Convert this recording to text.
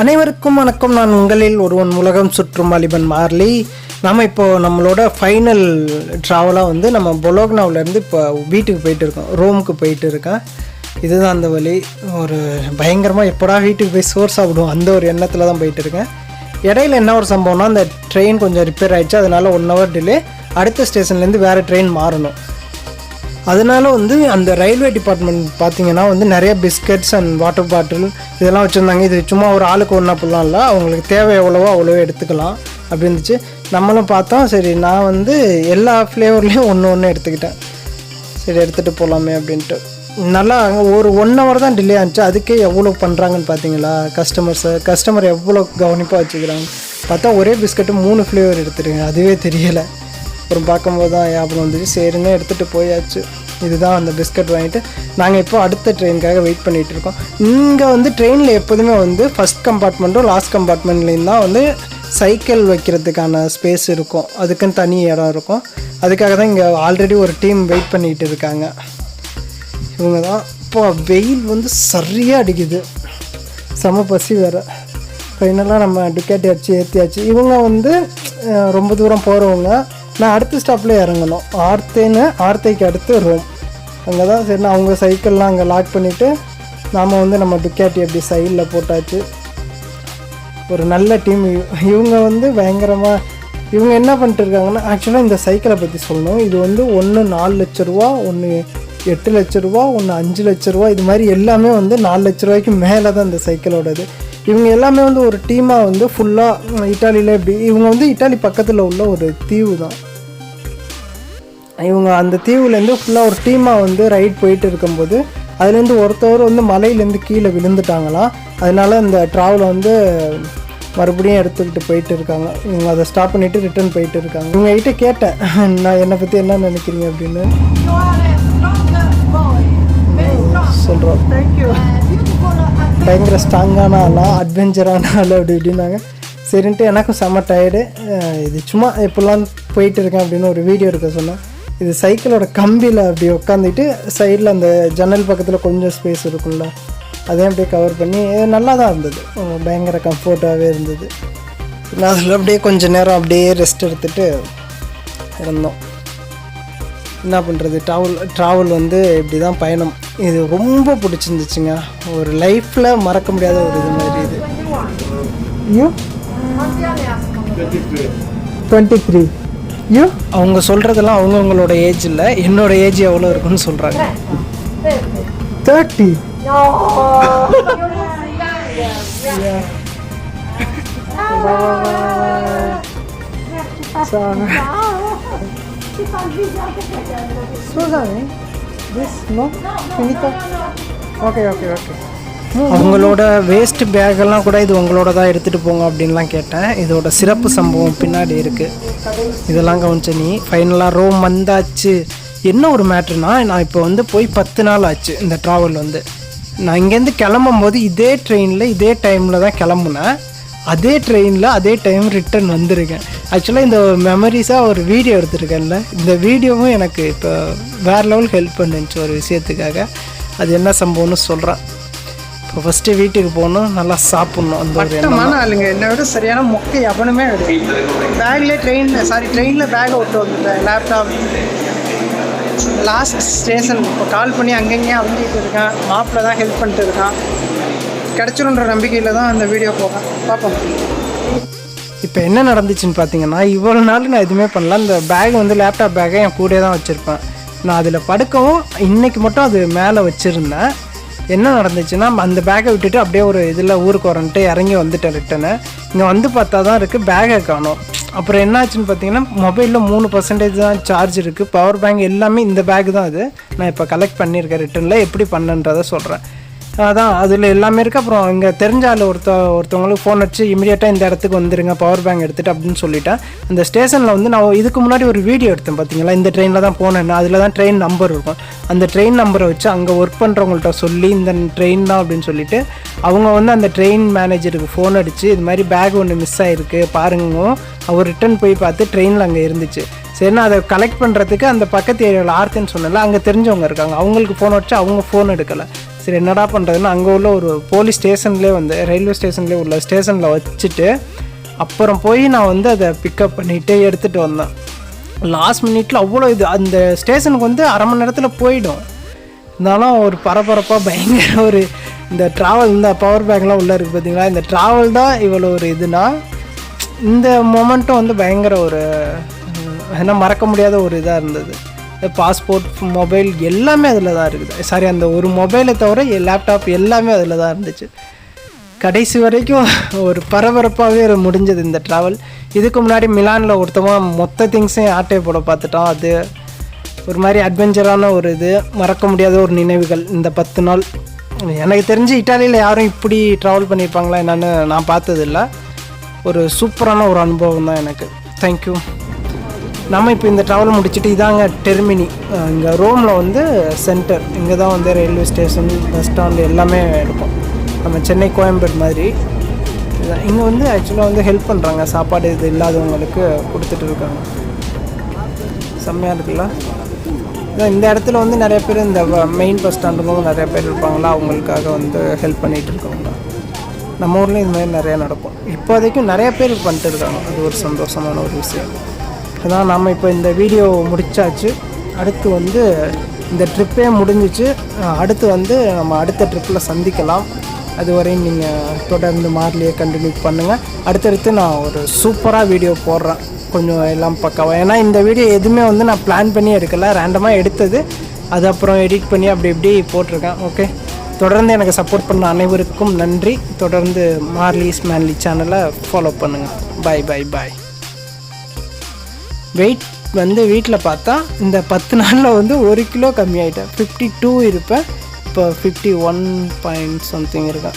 அனைவருக்கும் வணக்கம். நான் உங்களில் ஒருவன் உலகம் சுற்றும் வாலிபன் மார்லி. நம்ம இப்போது நம்மளோட ஃபைனல் ட்ராவலாக வந்து நம்ம பொலோக்னாவிலேருந்து இப்போ வீட்டுக்கு போயிட்டு இருக்கோம். ரோமுக்கு போயிட்டு இருக்கேன். இதுதான் அந்த வழி. ஒரு பயங்கரமாக எப்படா வீட்டுக்கு போய் சோர்ஸ் சாப்பிடுவோம். அந்த ஒரு எண்ணத்தில் தான் போயிட்டு இருக்கேன். இடையில என்ன ஒரு சம்பவம்னா அந்த ட்ரெயின் கொஞ்சம் ரிப்பேர் ஆகிடுச்சு அதனால் ஒன் ஹவர் டிலே அடுத்த ஸ்டேஷன்லேருந்து வேறு ட்ரெயின் மாறணும். அதனால வந்து அந்த ரயில்வே டிபார்ட்மெண்ட் பார்த்தீங்கன்னா வந்து நிறைய பிஸ்கட்ஸ் அண்ட் வாட்டர் பாட்டில் இதெல்லாம் வச்சுருந்தாங்க. இது சும்மா ஒரு ஆளுக்கு ஒன்றா அப்படிலாம் இல்லை. அவங்களுக்கு தேவை எவ்வளவோ அவ்வளவோ எடுத்துக்கலாம் அப்படி இருந்துச்சு நம்மளும் பார்த்தோம். சரி நான் வந்து எல்லா ஃப்ளேவர்லேயும் ஒன்று ஒன்று எடுத்துக்கிட்டேன். சரி எடுத்துகிட்டு போகலாமே அப்படின்ட்டு. நல்லா ஒரு ஒன் ஹவர் தான் டிலே ஆச்சு அதுக்கே எவ்வளோ பண்ணுறாங்கன்னு பார்த்தீங்களா கஸ்டமர்ஸை கஸ்டமர் எவ்வளோ கவனிப்பாக வச்சுக்கிறாங்க. பார்த்தா ஒரே பிஸ்கட்டு மூணு ஃப்ளேவர் எடுத்துருங்க அதுவே தெரியலை. அப்புறம் பார்க்கும்போது தான் ஞாபகம் வந்துச்சு. சரின்னு எடுத்துகிட்டு போயாச்சு. இதுதான் அந்த பிஸ்கட் வாங்கிட்டு நாங்கள் இப்போ அடுத்த ட்ரெயினுக்காக வெயிட் பண்ணிகிட்டு இருக்கோம். இங்கே வந்து ட்ரெயினில் எப்போதுமே வந்து ஃபஸ்ட் கம்பார்ட்மெண்ட்டும் லாஸ்ட் கம்பார்ட்மெண்ட்லேயும் தான் வந்து சைக்கிள் வைக்கிறதுக்கான ஸ்பேஸ் இருக்கும். அதுக்குன்னு தனி இடம் இருக்கும். அதுக்காக தான் இங்கே ஆல்ரெடி ஒரு டீம் வெயிட் பண்ணிகிட்டு இருக்காங்க. இவங்க தான் இப்போ வெயில் வந்து சரியாக அடிக்குது. செம பசி வேறு. ஃபைனலாக நம்ம டிக்கெட் அடிச்சு ஏற்றியாச்சு இவங்க வந்து ரொம்ப தூரம் போகிறவங்க நான் அடுத்த ஸ்டாப்பில் இறங்கணும். ஆர்த்தேன்னு ஆர்த்தைக்கு அடுத்து ரோம். அங்கே தான் சரி நான் அவங்க சைக்கிள்லாம் அங்கே லாக் பண்ணிவிட்டு நாம் வந்து நம்ம டுக்காட்டி அப்படி சைடில் போட்டாச்சு. ஒரு நல்ல டீம் இவங்க வந்து பயங்கரமாக இவங்க என்ன பண்ணிட்டுருக்காங்கன்னா ஆக்சுவலாக இந்த சைக்கிளை பற்றி சொல்லணும். இது வந்து ஒன்று நாலு லட்ச ரூபா ஒன்று எட்டு லட்ச ரூபா ஒன்று அஞ்சு லட்ச ரூபா இது மாதிரி எல்லாமே வந்து நாலு லட்ச ரூபாய்க்கு மேலே தான் இந்த சைக்கிளோடது இவங்க எல்லாமே வந்து ஒரு டீமாக வந்து ஃபுல்லாக இட்டாலியில் இப்படி இவங்க வந்து இட்டாலி பக்கத்தில் உள்ள ஒரு தீவு தான் இவங்க அந்த தீவுலேருந்து ஃபுல்லாக ஒரு டீமாக வந்து ரைட் போயிட்டு இருக்கும்போது அதுலேருந்து ஒருத்தவர் வந்து மலையிலேருந்து கீழே விழுந்துட்டாங்களாம் அதனால இந்த ட்ராவலை வந்து மறுபடியும் எடுத்துக்கிட்டு போயிட்டு இருக்காங்க. இவங்க அதை ஸ்டாப் பண்ணிவிட்டு ரிட்டர்ன் போயிட்டு இருக்காங்க. இவங்ககிட்ட கேட்டேன் நான் என்னை பற்றி என்ன நினைக்கிறீங்க? அப்படின்னு. சொல்கிறோம் பயங்கர ஸ்ட்ராங்கான ஆளா அட்வென்ச்சரான ஆள் அப்படி இப்படின்னாங்க. சரின்ட்டு எனக்கும் செம்ம டயர்டு இது சும்மா எப்படிலாம் போயிட்டு இருக்கேன் அப்படின்னு ஒரு வீடியோ எடுக்க சொன்னேன். இது சைக்கிளோட கம்பியில் அப்படி உட்காந்துட்டு சைடில் அந்த ஜன்னல் பக்கத்தில் கொஞ்சம் ஸ்பேஸ் இருக்கும்ல அதையும் அப்படியே கவர் பண்ணி நல்லா தான் இருந்தது. பயங்கர கம்ஃபர்ட்டாகவே இருந்தது. நான் அதில் அப்படியே கொஞ்ச நேரம் அப்படியே ரெஸ்ட் எடுத்துட்டு இருந்தோம். என்ன பண்ணுறது ட்ராவல் ட்ராவல் வந்து இப்படி தான் பயணம். இது ரொம்ப பிடிச்சிருந்துச்சுங்க. ஒரு லைஃப்பில் மறக்க முடியாத ஒரு இது மாதிரி இது. யூ டுவெண்ட்டி த்ரீ அவங்க சொல்கிறதெல்லாம் அவங்கவுங்களோட ஏஜ் இல்லை. என்னோட ஏஜ் எவ்வளோ இருக்குன்னு சொல்கிறாங்க தேர்ட்டி ஓகே ஓகே ஓகே அவங்களோட வேஸ்ட் பேக்கெல்லாம் கூட இது உங்களோட தான் எடுத்துகிட்டு போங்க அப்படின்லாம் கேட்டேன். இதோட சிறப்பு சம்பவம் பின்னாடி இருக்குது இதெல்லாம் கவனிச்ச நீ ஃபைனலாக ரோம் வந்தாச்சு. என்ன ஒரு மேட்ருனா நான் இப்போ வந்து போய் பத்து நாள் ஆச்சு இந்த ட்ராவல் வந்து. நான் இங்கேருந்து கிளம்பும் போது இதே ட்ரெயினில் இதே டைமில் தான் கிளம்புனேன். அதே ட்ரெயினில் அதே டைம் ரிட்டர்ன் வந்திருக்கேன். ஆக்சுவலாக இந்த மெமரிஸாக ஒரு வீடியோ எடுத்திருக்கேன்ல. இந்த வீடியோவும் எனக்கு இப்போ வேறு லெவல் ஹெல்ப் பண்ணுச்சு ஒரு விஷயத்துக்காக. அது என்ன சம்பவம்னு சொல்கிறேன் இப்போ ஃபஸ்ட்டு வீட்டுக்கு போகணும் நல்லா சாப்பிட்ணும். அந்த மட்டமான ஆளுங்க. என்னை விட சரியான மொக்கை எவனுமே பேக்லேயே ட்ரெயினில் சாரி ட்ரெயினில் பேக்கை விட்டு வந்துட்டேன் லேப்டாப் லாஸ்ட் ஸ்டேஷன் இப்போ கால் பண்ணி அங்கங்கேயே அலைஞ்சிட்டு இருக்கேன். மாப்பிள்ள தான் ஹெல்ப் பண்ணிட்டு இருக்கான். கிடச்சிருன்ற நம்பிக்கையில் தான் அந்த வீடியோ போவேன். பார்ப்போம். இப்போ என்ன நடந்துச்சுன்னு பார்த்தீங்கன்னா இவ்வளோ நாள் நான் எதுவுமே பண்ணல. இந்த பேக் வந்து லேப்டாப் பேக்கை என் கூடயே தான் வச்சுருப்பேன். நான் அதில் படுக்கவும் இன்னைக்கு மட்டும் அது மேலே வச்சுருந்தேன். என்ன நடந்துச்சுன்னா அந்த பேக்கை விட்டுட்டு அப்படியே ஒரு இதில் ஊருக்கு வரன்ட்டு இறங்கி வந்துட்டேன் ரிட்டனு இங்கே வந்து பார்த்தா தான் இருக்குது பேக்கை காணும். அப்புறம் என்னாச்சுன்னு பார்த்தீங்கன்னா மொபைலில் மூணு பர்சன்டேஜ் தான் சார்ஜ் இருக்குது பவர் பேங்க் எல்லாமே இந்த பேக் தான் அது. நான் இப்போ கலெக்ட் பண்ணியிருக்கேன் ரிட்டனில் எப்படி பண்ணுன்றதை சொல்கிறேன் அதான் அதில் எல்லாமே இருக்குது அப்புறம் இங்கே தெரிஞ்ச ஆள் ஒருத்த ஒருத்தவங்களுக்கு ஃபோன் அடிச்சு இமீடியட்டாக இந்த இடத்துக்கு வந்துருங்க பவர் பேங்க் எடுத்துகிட்டு அப்படின்னு சொல்லிட்டேன் அந்த ஸ்டேஷனில் வந்து நான் இதுக்கு முன்னாடி ஒரு வீடியோ எடுத்தேன் பார்த்தீங்களா இந்த ட்ரெயினில் தான் போனேன் அதில் தான் ட்ரெயின் நம்பர் இருக்கும். அந்த ட்ரெயின் நம்பரை வச்சு அங்கே ஒர்க் பண்ணுறவங்கள்ட்ட சொல்லி இந்த ட்ரெயின் தான் அப்படின்னு சொல்லிட்டு அவங்க வந்து அந்த ட்ரெயின் மேனேஜருக்கு ஃபோன் அடித்து இது மாதிரி பேக் ஒன்று மிஸ் ஆகிருக்கு பாருங்க. அவர் ரிட்டர்ன் போய் பார்த்து ட்ரெயினில் அங்கே இருந்துச்சு. சரி அதை கலெக்ட் பண்ணுறதுக்கு அந்த பக்கத்து ஏரியாவில் ஆர்த்தின்னு சொன்னல அங்கே தெரிஞ்சவங்க இருக்காங்க. அவங்களுக்கு ஃபோன் வச்சு அவங்க ஃபோன் எடுக்கலை. சரி என்னடா பண்ணுறதுன்னு அங்கே உள்ள ஒரு போலீஸ் ஸ்டேஷன்லேயே வந்து ரயில்வே ஸ்டேஷன்லேயே உள்ள ஸ்டேஷனில் வச்சுட்டு அப்புறம் போய் நான் வந்து அதை பிக்கப் பண்ணிவிட்டு எடுத்துகிட்டு வந்தேன். லாஸ்ட் மினிட்ல அவ்வளோ இது அந்த ஸ்டேஷனுக்கு வந்து அரை மணி நேரத்தில் போயிடும். இருந்தாலும் ஒரு பரபரப்பாக பயங்கர ஒரு இந்த ட்ராவல் இந்த பவர் பேங்க்லாம் உள்ளே இருக்குது பார்த்தீங்களா இந்த ட்ராவல் தான் இவ்வளோ ஒரு இதுனா இந்த மொமெண்ட்டும் வந்து பயங்கர ஒரு என்ன மறக்க முடியாத ஒரு இதாக இருந்தது. பாஸ்போர்ட் மொபைல் எல்லாமே அதில் தான் இருக்குது. சாரி அந்த ஒரு மொபைலை தவிர லேப்டாப் எல்லாமே அதில் தான் இருந்துச்சு. கடைசி வரைக்கும் ஒரு பரபரப்பாகவே முடிஞ்சது இந்த ட்ராவல் இதுக்கு முன்னாடி மிலானில் ஒருத்தமாக மொத்த திங்ஸையும் ஆட்டை போட பார்த்துட்டோம் அது ஒரு மாதிரி அட்வென்ச்சரான ஒரு இது. மறக்க முடியாத ஒரு நினைவுகள் இந்த பத்து நாள். எனக்கு தெரிஞ்சு இட்டாலியில் யாரும் இப்படி ட்ராவல் பண்ணியிருப்பாங்களா என்னென்னு நான் பார்த்ததில்ல. ஒரு சூப்பரான ஒரு அனுபவம் தான் எனக்கு. தேங்க்யூ நம்ம இப்போ இந்த ட்ராவல் முடிச்சுட்டு இதாங்க டெர்மினி இங்கே ரோமில் வந்து சென்டர் இங்கே தான் வந்து ரயில்வே ஸ்டேஷன் பஸ் ஸ்டாண்டு எல்லாமே இருக்கும். நம்ம சென்னை கோயம்பேடு மாதிரி. இங்கே வந்து ஆக்சுவலாக வந்து ஹெல்ப் பண்ணுறாங்க சாப்பாடு இது இல்லாதவங்களுக்கு கொடுத்துட்டு இருக்காங்க. செம்மையாக இருக்குல்ல? இந்த இடத்துல வந்து நிறைய பேர் இந்த மெயின் பஸ் ஸ்டாண்டுக்கும் நிறைய பேர் இருப்பாங்களா? அவங்களுக்காக வந்து ஹெல்ப் பண்ணிகிட்டு இருக்காங்க நம்ம ஊர்லேயும் இது மாதிரி நிறையா நடக்கும். இப்போதைக்கும் நிறைய பேர் பண்ணிட்டு இருக்காங்க. அது ஒரு சந்தோஷமான ஒரு விஷயம். அதான் நாம் இப்போ இந்த வீடியோ முடித்தாச்சு அடுத்து வந்து இந்த ட்ரிப்பே முடிஞ்சிச்சு. அடுத்து வந்து நம்ம அடுத்த ட்ரிப்பில் சந்திக்கலாம். அதுவரையும் நீங்கள் தொடர்ந்து மார்லியே கண்டினியூ பண்ணுங்கள் அடுத்தடுத்து நான் ஒரு சூப்பராக வீடியோ போடுறேன். கொஞ்சம் எல்லாம் பக்காவாக ஏன்னா இந்த வீடியோ எதுவுமே வந்து நான் பிளான் பண்ணி எடுக்கலை. ரேண்டமாக எடுத்தது. அது அப்புறம் எடிட் பண்ணி அப்படி இப்படி போட்டிருக்கேன். ஓகே தொடர்ந்து எனக்கு சப்போர்ட் பண்ண அனைவருக்கும் நன்றி. தொடர்ந்து மார்லிஸ் மேன்லி சேனலை ஃபாலோ பண்ணுங்கள் பாய் பாய் பாய் வெயிட் வந்து வீட்டில் பார்த்தா இந்த பத்து நாளில் வந்து ஒரு கிலோ கம்மியாயிட்டேன். ஃபிஃப்டி டூ இருப்பேன். இப்போ ஃபிஃப்டி ஒன் பாயிண்ட் சம்திங் இருக்கேன்